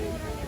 Yeah.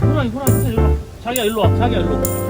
호랑이 호랑이 진짜 일로 와. 자기야 일로 와. 자기야